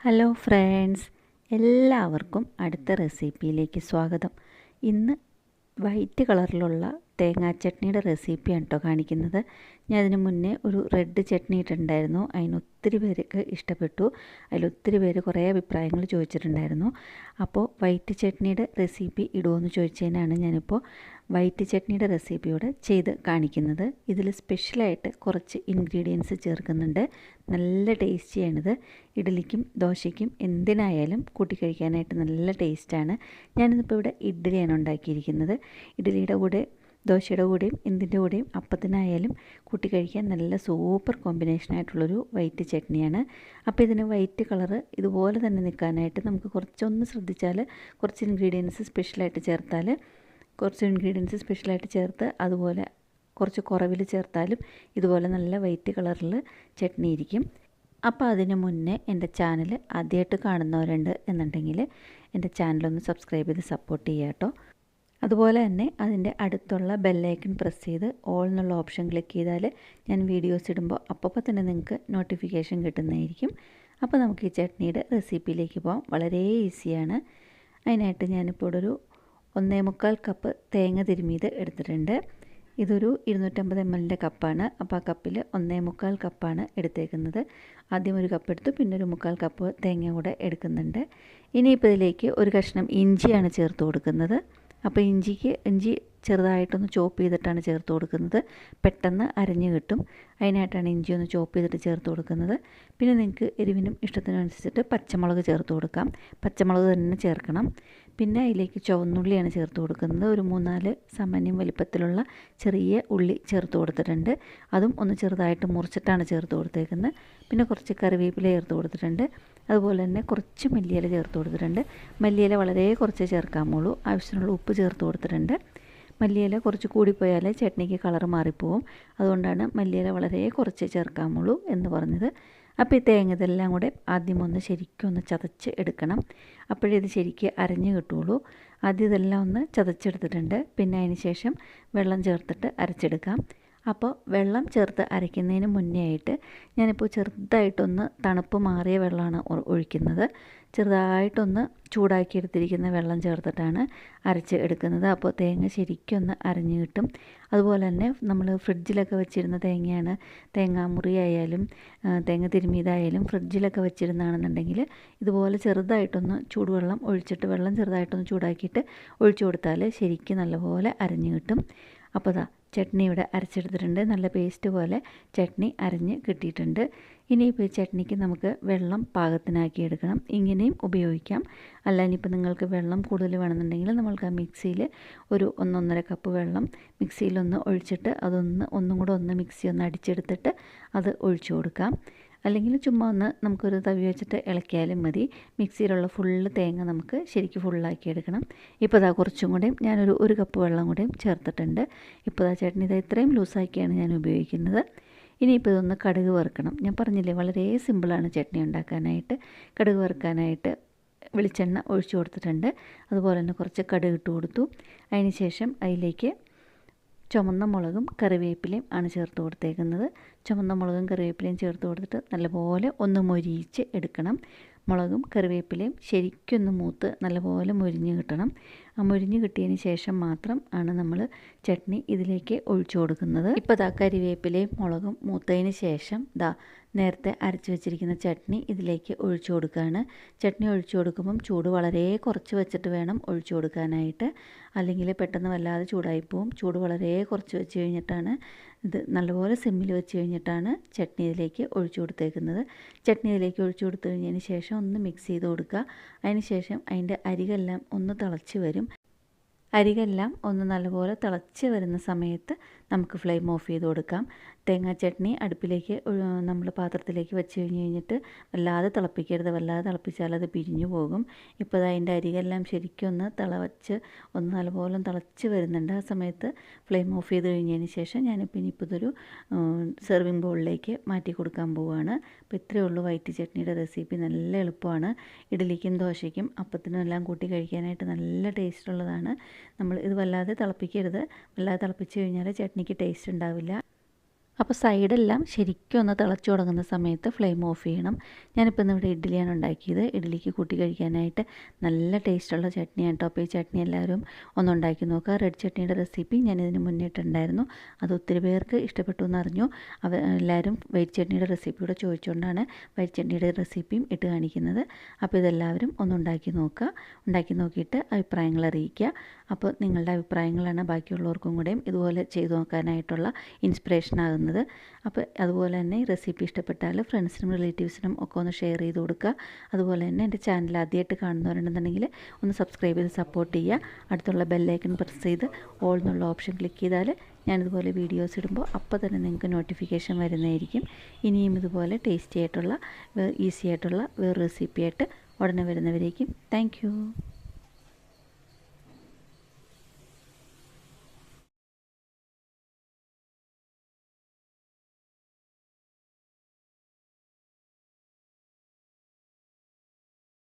Hello friends എല്ലാവർക്കും അടുത്ത റെസിപ്പിയിലേക്ക് സ്വാഗതം. ഇന്ന് വൈറ്റ് കളറിലുള്ള തേങ്ങാ ചട്നിയുടെ റെസിപ്പിയാണ് കേട്ടോ കാണിക്കുന്നത്. ഞാൻ അതിന് മുന്നേ ഒരു റെഡ് ചട്നി ഇട്ടിട്ടുണ്ടായിരുന്നു. അതിനൊത്തിരി പേർക്ക് ഇഷ്ടപ്പെട്ടു. അതിലൊത്തിരി പേര് കുറേ അഭിപ്രായങ്ങൾ ചോദിച്ചിട്ടുണ്ടായിരുന്നു. അപ്പോൾ വൈറ്റ് ചട്നിയുടെ റെസിപ്പി ഇടുമോയെന്ന് ചോദിച്ചതിനാണ് ഞാനിപ്പോൾ വൈറ്റ് ചട്നിയുടെ റെസിപ്പിയോടെ ചെയ്ത് കാണിക്കുന്നത്. ഇതിൽ സ്പെഷ്യലായിട്ട് കുറച്ച് ഇൻഗ്രീഡിയൻസ് ചേർക്കുന്നുണ്ട്. നല്ല ടേസ്റ്റിയാണിത്. ഇഡ്ഡലിക്കും ദോശയ്ക്കും എന്തിനായാലും കൂട്ടി കഴിക്കാനായിട്ട് നല്ല ടേസ്റ്റാണ്. ഞാനിന്നിപ്പോൾ ഇവിടെ ഇഡ്ഡലിയാണ് ഉണ്ടാക്കിയിരിക്കുന്നത്. ഇഡ്ഡലിയുടെ കൂടെ ദോശയുടെ കൂടെയും എന്തിന്റെ കൂടെയും അപ്പത്തിനായാലും കൂട്ടി കഴിക്കാൻ നല്ല സൂപ്പർ കോമ്പിനേഷനായിട്ടുള്ളൊരു വൈറ്റ് ചട്നിയാണ്. അപ്പോൾ ഇതിന് വൈറ്റ് കളറ് ഇതുപോലെ തന്നെ നിൽക്കാനായിട്ട് നമുക്ക് കുറച്ചൊന്ന് ശ്രദ്ധിച്ചാൽ കുറച്ച് ഇൻഗ്രീഡിയൻസ് സ്പെഷ്യലായിട്ട് ചേർത്താൽ കുറച്ച് ഇൻഗ്രീഡിയൻസ് സ്പെഷ്യലായിട്ട് ചേർത്ത് അതുപോലെ കുറച്ച് കുറവിൽ ചേർത്താലും ഇതുപോലെ നല്ല വൈറ്റ് കളറിൽ ചട്നി ഇരിക്കും. അപ്പോൾ അതിന് മുന്നേ എന്റെ ചാനൽ ആദ്യമായിട്ട് കാണുന്നവരുണ്ട് എന്നുണ്ടെങ്കിൽ എന്റെ ചാനലൊന്ന് സബ്സ്ക്രൈബ് ചെയ്ത് സപ്പോർട്ട് ചെയ്യാം കേട്ടോ. അതുപോലെ തന്നെ അതിന്റെ അടുത്തുള്ള ബെല്ലൈക്കൺ പ്രസ് ചെയ്ത് ഓൾ എന്നുള്ള ഓപ്ഷൻ ക്ലിക്ക് ചെയ്താൽ ഞാൻ വീഡിയോസ് ഇടുമ്പോൾ അപ്പോൾ തന്നെ നിങ്ങൾക്ക് നോട്ടിഫിക്കേഷൻ കിട്ടുന്നതായിരിക്കും. അപ്പോൾ നമുക്ക് ഈ ചട്നിയുടെ റെസിപ്പിയിലേക്ക് പോകാം വളരെ ഈസിയാണ് അതിനായിട്ട് ഞാനിപ്പോൾ ഒരു ഒന്നേ മുക്കാൽ കപ്പ് തേങ്ങ തിരുമിയത് എടുത്തിട്ടുണ്ട്. ഇതൊരു ഇരുന്നൂറ്റമ്പത് എം എല്ലിന്റെ കപ്പാണ് അപ്പോൾ ആ കപ്പിൽ ഒന്നേ മുക്കാൽ കപ്പാണ് എടുത്തേക്കുന്നത്. ആദ്യം ഒരു കപ്പ് എടുത്തു പിന്നെ ഒരു മുക്കാൽ കപ്പ് തേങ്ങ കൂടെ എടുക്കുന്നുണ്ട്. ഇനിയിപ്പോൾ ഇതിലേക്ക് ഒരു കഷ്ണം ഇഞ്ചിയാണ് ചേർത്ത് കൊടുക്കുന്നത്. അപ്പോൾ ഇഞ്ചിക്ക് ഇഞ്ചി ചെറുതായിട്ടൊന്ന് ചോപ്പ് ചെയ്തിട്ടാണ് ചേർത്ത് കൊടുക്കുന്നത്. പെട്ടെന്ന് അരഞ്ഞ് കിട്ടും. അതിനായിട്ടാണ് ഇഞ്ചി ഒന്ന് ചോപ്പ് ചെയ്തിട്ട് ചേർത്ത് കൊടുക്കുന്നത്. പിന്നെ നിങ്ങൾക്ക് എരിവിനും ഇഷ്ടത്തിനനുസരിച്ചിട്ട് പച്ചമുളക് ചേർത്ത് കൊടുക്കാം. പച്ചമുളക് തന്നെ ചേർക്കണം. പിന്നെ അതിലേക്ക് ചുവന്നുള്ളിയാണ് ചേർത്ത് കൊടുക്കുന്നത്. ഒരു മൂന്നാൽ സമന്യം വലിപ്പത്തിലുള്ള ചെറിയ ഉള്ളി ചേർത്ത് കൊടുത്തിട്ടുണ്ട്. അതും ഒന്ന് ചെറുതായിട്ട് മുറിച്ചിട്ടാണ് ചേർത്ത് കൊടുത്തേക്കുന്നത്. പിന്നെ കുറച്ച് കറിവേപ്പില ചേർത്ത് കൊടുത്തിട്ടുണ്ട്. അതുപോലെ തന്നെ കുറച്ച് മല്ലിയില ചേർത്ത് കൊടുത്തിട്ടുണ്ട്. മല്ലിയില വളരെ കുറച്ച് ചേർക്കാമുള്ളൂ ആവശ്യത്തിനുള്ള ഉപ്പ് ചേർത്ത് കൊടുത്തിട്ടുണ്ട്. മല്ലിയില കുറച്ച് കൂടിപ്പോയാൽ ചട്നിക്ക് കളർ മാറിപ്പോവും. അതുകൊണ്ടാണ് മല്ലിയില വളരെ കുറച്ച് ചേർക്കാമുള്ളൂ എന്ന് പറഞ്ഞത്. അപ്പോൾ ഈ തേങ്ങ ഇതെല്ലാം കൂടെ ആദ്യം ഒന്ന് ശരിക്കും ഒന്ന് ചതച്ച് എടുക്കണം. അപ്പോഴേ ഇത് ശരിക്ക് അരഞ്ഞ് കിട്ടുള്ളൂ ആദ്യം ഇതെല്ലാം ഒന്ന് ചതച്ചെടുത്തിട്ടുണ്ട്. പിന്നെ അതിന് ശേഷം വെള്ളം ചേർത്തിട്ട് അരച്ചെടുക്കാം. അപ്പോൾ വെള്ളം ചേർത്ത് അരയ്ക്കുന്നതിന് മുന്നേ ആയിട്ട് ഞാനിപ്പോൾ ചെറുതായിട്ടൊന്ന് തണുപ്പ് മാറിയ വെള്ളമാണ് ഒഴിക്കുന്നത്. ചെറുതായിട്ടൊന്ന് ചൂടാക്കി എടുത്തിരിക്കുന്ന വെള്ളം ചേർത്തിട്ടാണ് അരച്ച് എടുക്കുന്നത്. അപ്പോൾ തേങ്ങ ശരിക്കൊന്ന് അരഞ്ഞ് കിട്ടും. അതുപോലെ തന്നെ നമ്മൾ ഫ്രിഡ്ജിലൊക്കെ വെച്ചിരുന്ന തേങ്ങയാണ് തേങ്ങാമുറി ആയാലും തേങ്ങ തിരുമിയതായാലും ഫ്രിഡ്ജിലൊക്കെ വെച്ചിരുന്നതാണെന്നുണ്ടെങ്കിൽ ഇതുപോലെ ചെറുതായിട്ടൊന്ന് ചൂടുവെള്ളം ഒഴിച്ചിട്ട് വെള്ളം ചെറുതായിട്ടൊന്ന് ചൂടാക്കിയിട്ട് ഒഴിച്ചു കൊടുത്താൽ ശരിക്കും നല്ലപോലെ അരഞ്ഞു കിട്ടും. അപ്പോൾ ചട്നി ഇവിടെ അരച്ചെടുത്തിട്ടുണ്ട്. നല്ല പേസ്റ്റ് പോലെ ചട്നി അരഞ്ഞ് കിട്ടിയിട്ടുണ്ട്. ഇനിയിപ്പോൾ ഈ ചട്നിക്ക് നമുക്ക് വെള്ളം പാകത്തിനാക്കി എടുക്കണം. ഇങ്ങനെയും ഉപയോഗിക്കാം. അല്ല ഇനിയിപ്പോൾ നിങ്ങൾക്ക് വെള്ളം കൂടുതൽ വേണമെന്നുണ്ടെങ്കിൽ നമ്മൾക്ക് ആ മിക്സിയിൽ ഒരു ഒന്നൊന്നര കപ്പ് വെള്ളം മിക്സിയിലൊന്ന് ഒഴിച്ചിട്ട് അതൊന്ന് ഒന്നും കൂടെ ഒന്ന് മിക്സി ഒന്ന് അടിച്ചെടുത്തിട്ട് അത് ഒഴിച്ചു കൊടുക്കാം. അല്ലെങ്കിൽ ചുമ്മാ ഒന്ന് നമുക്കൊരു തവി വെച്ചിട്ട് ഇളക്കിയാലും മതി. മിക്സിയിലുള്ള ഫുള്ള് തേങ്ങ നമുക്ക് ശരിക്കും ഫുള്ളാക്കി എടുക്കണം. ഇപ്പോൾ ഇതാ കുറച്ചും കൂടെയും ഞാനൊരു ഒരു കപ്പ് വെള്ളം കൂടെയും ചേർത്തിട്ടുണ്ട്. ഇപ്പോൾ ഇതാ ചേട്ടൻ ഇത് ഇത്രയും ലൂസാക്കിയാണ് ഞാൻ ഉപയോഗിക്കുന്നത്. ഇനിയിപ്പോൾ ഇതൊന്ന് കടുക് വറുക്കണം. ഞാൻ പറഞ്ഞില്ലേ വളരെ സിമ്പിളാണ് ചട്നി ഉണ്ടാക്കാനായിട്ട്. കടുക് വറുക്കാനായിട്ട് വെളിച്ചെണ്ണ ഒഴിച്ചു കൊടുത്തിട്ടുണ്ട്. അതുപോലെ തന്നെ കുറച്ച് കടുക് ഇട്ട് കൊടുത്തു. അതിന് ശേഷം അതിലേക്ക് ചുമന്ന മുളകും കറിവേപ്പിലയും ആണ് ചേർത്ത് കൊടുത്തേക്കുന്നത്. ചുമന്ന മുളകും കറിവേപ്പിലയും ചേർത്ത് കൊടുത്തിട്ട് നല്ലപോലെ ഒന്ന് മൊരിയിച്ച് എടുക്കണം. മുളകും കറിവേപ്പിലയും ശരിക്കൊന്ന് മൂത്ത് നല്ലപോലെ മൊരിഞ്ഞ് കിട്ടണം. ആ മുരിഞ്ഞ് കിട്ടിയതിന് ശേഷം മാത്രം ആണ് നമ്മൾ ചട്നി ഇതിലേക്ക് ഒഴിച്ചു കൊടുക്കുന്നത്. ഇപ്പോൾ ദാ കരിവേപ്പിലയും മുളകും മൂത്തതിന് ശേഷം ദാ നേരത്തെ അരച്ച് വെച്ചിരിക്കുന്ന ചട്നി ഇതിലേക്ക് ഒഴിച്ചു കൊടുക്കുകയാണ് ചട്നി ഒഴിച്ചു കൊടുക്കുമ്പം ചൂട് വളരെ കുറച്ച് വെച്ചിട്ട് വേണം ഒഴിച്ചു കൊടുക്കാനായിട്ട്. അല്ലെങ്കിൽ പെട്ടെന്ന് വല്ലാതെ ചൂടായി പോവും. ചൂട് വളരെ കുറച്ച് വെച്ച് കഴിഞ്ഞിട്ടാണ് ഇത് നല്ലപോലെ സിമ്മിൽ വെച്ച് കഴിഞ്ഞിട്ടാണ് ചട്നി ഇതിലേക്ക് ഒഴിച്ചു കൊടുത്തേക്കുന്നത്. ചട്നി ഇതിലേക്ക് ഒഴിച്ചു കൊടുത്തു കഴിഞ്ഞതിന് ശേഷം ഒന്ന് മിക്സ് ചെയ്ത് കൊടുക്കുക. അതിന് ശേഷം അതിന്റെ അരികെല്ലാം ഒന്ന് തിളച്ച് വരും. അരികെല്ലാം ഒന്ന് നല്ലപോലെ തിളച്ച് വരുന്ന സമയത്ത് നമുക്ക് ഫ്ലെയിം ഓഫ് ചെയ്ത് കൊടുക്കാം. തേങ്ങാ ചട്നി അടുപ്പിലേക്ക് നമ്മൾ പാത്രത്തിലേക്ക് വെച്ച് കഴിഞ്ഞ് കഴിഞ്ഞിട്ട് വല്ലാതെ തിളപ്പിക്കരുത്. വല്ലാതെ തിളപ്പിച്ചാൽ അത് പിരിഞ്ഞു പോകും. ഇപ്പോൾ അതിന്റെ അരികെല്ലാം ശരിക്കൊന്ന് ഒന്ന് തിളച്ച് ഒന്ന് നല്ലപോലെ തിളച്ച് വരുന്നുണ്ട്. ആ സമയത്ത് ഫ്ലെയിം ഓഫ് ചെയ്ത് കഴിഞ്ഞതിന് ശേഷം ഞാനിപ്പോൾ ഇനിയിപ്പോൾ ഇതൊരു സെർവിങ് ബൗളിലേക്ക് മാറ്റി കൊടുക്കാൻ പോവുകയാണ്. അപ്പോൾ ഇത്രയേ ഉള്ളൂ വൈറ്റ് ചട്നിയുടെ റെസിപ്പി. നല്ല എളുപ്പമാണ്. ഇഡ്ഡലിക്കും ദോശയ്ക്കും അപ്പത്തിനും എല്ലാം കൂട്ടി കഴിക്കാനായിട്ട് നല്ല ടേസ്റ്റ് ഉള്ളതാണ്. നമ്മൾ ഇത് വല്ലാതെ തിളപ്പിക്കരുത്. വല്ലാതെ തിളപ്പിച്ച് കഴിഞ്ഞാൽ ചട്നിക്ക് ടേസ്റ്റ് ഉണ്ടാവില്ല. അപ്പോൾ സൈഡെല്ലാം ശരിക്കും ഒന്ന് തിളച്ചു തുടങ്ങുന്ന സമയത്ത് ഫ്ലെയിം ഓഫ് ചെയ്യണം. ഞാനിപ്പോൾ ഇന്ന് ഇവിടെ ഇഡ്ഡലിയാണ് ഉണ്ടാക്കിയത്. ഇഡ്ഡലിക്ക് കൂട്ടി കഴിക്കാനായിട്ട് നല്ല ടേസ്റ്റുള്ള ചട്നിയാണ് അപ്പോൾ ഈ ചട്നി എല്ലാവരും ഒന്ന് ഉണ്ടാക്കി നോക്കുക. റെഡ് ചട്നിയുടെ റെസിപ്പി ഞാൻ മുന്നിട്ടുണ്ടായിരുന്നു അത് ഒത്തിരി പേർക്ക് ഇഷ്ടപ്പെട്ടു എന്നറിഞ്ഞു. അവ എല്ലാവരും വൈറ്റ് ചട്നിയുടെ റെസിപ്പി കൂടെ ചോദിച്ചുകൊണ്ടാണ് വൈറ്റ് ചട്നിയുടെ റെസിപ്പിയും ഇട്ട് കാണിക്കുന്നത്. അപ്പോൾ ഇതെല്ലാവരും ഒന്ന് ഉണ്ടാക്കി നോക്കുക. ഉണ്ടാക്കി നോക്കിയിട്ട് അഭിപ്രായങ്ങൾ അറിയിക്കുക. അപ്പോൾ നിങ്ങളുടെ അഭിപ്രായങ്ങളാണ് ബാക്കിയുള്ളവർക്കും കൂടെയും ഇതുപോലെ ചെയ്തു നോക്കാനായിട്ടുള്ള ഇൻസ്പിറേഷൻ ആകുന്നത്. അപ്പോൾ അതുപോലെ തന്നെ ഈ റെസിപ്പി ഇഷ്ടപ്പെട്ടാൽ ഫ്രണ്ട്സിനും റിലേറ്റീവ്സിനും ഒക്കെ ഒന്ന് ഷെയർ ചെയ്ത് കൊടുക്കുക. അതുപോലെ തന്നെ എന്റെ ചാനൽ ആദ്യമായിട്ട് കാണുന്നവരുണ്ടെന്നുണ്ടെങ്കിൽ ഒന്ന് സബ്സ്ക്രൈബ് ചെയ്ത് സപ്പോർട്ട് ചെയ്യുക. അടുത്തുള്ള ബെല്ലൈക്കൺ പ്രസ് ചെയ്ത് ഓൾ എന്നുള്ള ഓപ്ഷൻ ക്ലിക്ക് ചെയ്താൽ ഞാനിതുപോലെ വീഡിയോസ് ഇടുമ്പോൾ അപ്പോൾ തന്നെ നിങ്ങൾക്ക് നോട്ടിഫിക്കേഷൻ വരുന്നതായിരിക്കും. ഇനിയും ഇതുപോലെ ടേസ്റ്റി ആയിട്ടുള്ള ഈസി ആയിട്ടുള്ള വേറെ റെസിപ്പി ആയിട്ട് ഉടനെ വരുന്നവരേക്കും. താങ്ക്